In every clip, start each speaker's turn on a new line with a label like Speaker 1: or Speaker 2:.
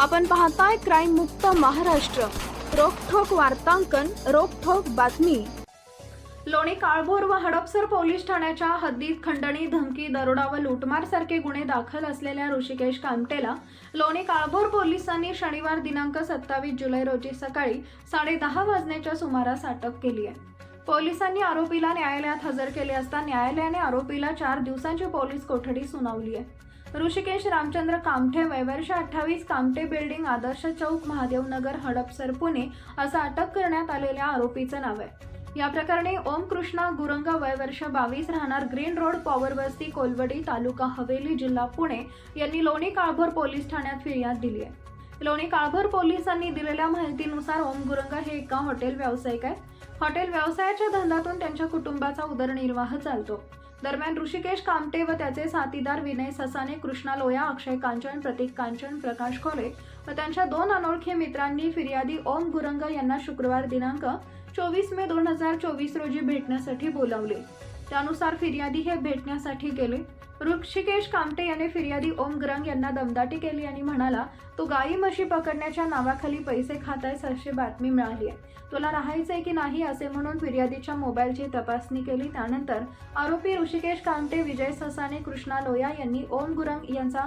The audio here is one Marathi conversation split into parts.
Speaker 1: आपण पाहताय क्राईम मुक्त महाराष्ट्र. रोखोक वार्तांकन रोखोक बातमी. लोणी काळभोर व हडपसर पोलीस ठाण्याच्या हद्दीत खंडणी धमकी दरोडा व लुटमार सारखे गुन्हे दाखल असलेल्या ऋषिकेश कामटेला लोणी काळभोर पोलिसांनी शनिवार दिनांक सत्तावीस जुलै रोजी सकाळी साडेदहा वाजण्याच्या सुमारास अटक केली आहे. पोलिसांनी आरोपीला न्यायालयात हजर केले असता न्यायालयाने आरोपीला चार दिवसांची पोलीस कोठडी सुनावली आहे. ऋषिकेश रामचंद्र कामठे वैवर्ष अठ्ठावीस कामठे बिल्डिंग आदर्श चौक महादेवनगर हडपसर पुणे असं अटक करण्यात आलेल्या आरोपीचं नाव आहे. या प्रकरणी ओम कृष्णा गुरंगा वयवर्ष बावीस राहणार ग्रीन रोड पॉवर वस्ती कोलवडी तालुका हवेली जिल्हा पुणे यांनी लोणी काळभोर पोलीस ठाण्यात फिर्याद दिली आहे. लोणी काळभोर पोलिसांनी दिलेल्या माहितीनुसार ओम गुरंगा हे एका हॉटेल व्यावसायिक आहे. हॉटेल व्यवसायाच्या धंद्यातून त्यांच्या कुटुंबाचा उदरनिर्वाह चालतो. दरम्यान ऋषिकेश कामटे व त्याचे साथीदार विनय ससाने कृष्णा लोया अक्षय कांचन प्रतीक कांचन प्रकाश खोले व त्यांच्या दोन अनोळखी मित्रांनी फिर्यादी ओम गुरंग यांना शुक्रवार दिनांक चोवीस मे दोन हजार चोवीस रोजी भेटण्यासाठी बोलावले. त्यानुसार फिर्यादी हे भेटण्यासाठी गेले. ऋषिकेश कामटे याने फिर्यादी ओम ग्रंग यांना दमदाटी केली आणि म्हणाला तू गाई म्हशी पकडण्याच्या नावाखाली पैसे खातायस अशी बातमी मिळाली आहे. तुला राहायचंय की नाही असे म्हणून फिर्यादीच्या मोबाईलची तपासणी केली. त्यानंतर आरोपी ऋषिकेश कामटे विजय ससाने कृष्णा लोया यांनी ओम गुरंग यांचा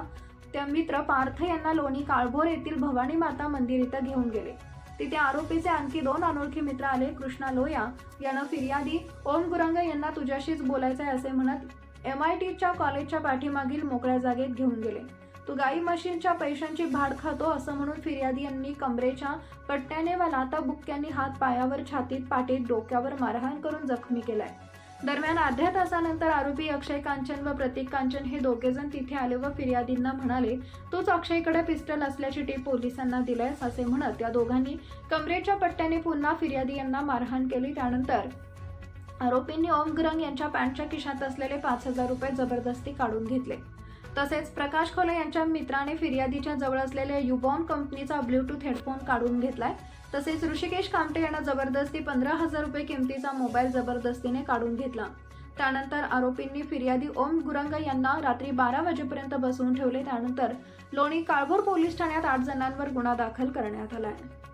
Speaker 1: त्या मित्र पार्थ यांना लोणी काळभोर येथील भवानी माता मंदिर इथं घेऊन गेले. तिथे आरोपीचे आणखी दोन अनोळखी मित्र आले. कृष्णा लोया यानं फिर्यादी ओम गुरंग यांना तुझ्याशीच बोलायचं आहे असे म्हणत एम आय टीच्या कॉलेजच्या पाठीमागील मोकळ्या जागेत घेऊन गेले. तू गाई मशीनच्या पैशांची भाड खातो असं म्हणून फिर्यादी यांनी कमरेच्या पट्ट्याने व लाता बुक्क्यांनी हात पायावर छातीत पाठीत डोक्यावर मारहाण करून जखमी केलाय. दरम्यान अर्ध्या तासानंतर आरोपी अक्षय कांचन व प्रतीक कांचन हे दोघेजण तिथे आले व फिर्यादींना म्हणाले तूच अक्षयकडे पिस्टल असल्याची टीप पोलिसांना दिल्यास असे म्हणत या दोघांनी कमरेच्या पट्ट्याने पुन्हा फिर्यादी यांना मारहाण केली. त्यानंतर आरोपींनी ओम गुरंग यांच्या पॅन्टच्या खिशात असलेले पाच हजार रुपये जबरदस्ती काढून घेतले. तसेच प्रकाश खोले यांच्या मित्राने फिर्यादीच्या जवळ असलेल्या युबॉन कंपनीचा ब्ल्यूटूथ हेडफोन काढून घेतलाय. तसेच ऋषिकेश कामटे यांना जबरदस्ती पंधरा हजार रुपये किमतीचा मोबाईल जबरदस्तीने काढून घेतला. त्यानंतर आरोपींनी फिर्यादी ओम गुरंग यांना रात्री बारा वाजेपर्यंत बसवून ठेवले. त्यानंतर लोणी काळभोर पोलीस ठाण्यात आठ जणांवर गुन्हा दाखल करण्यात आला आहे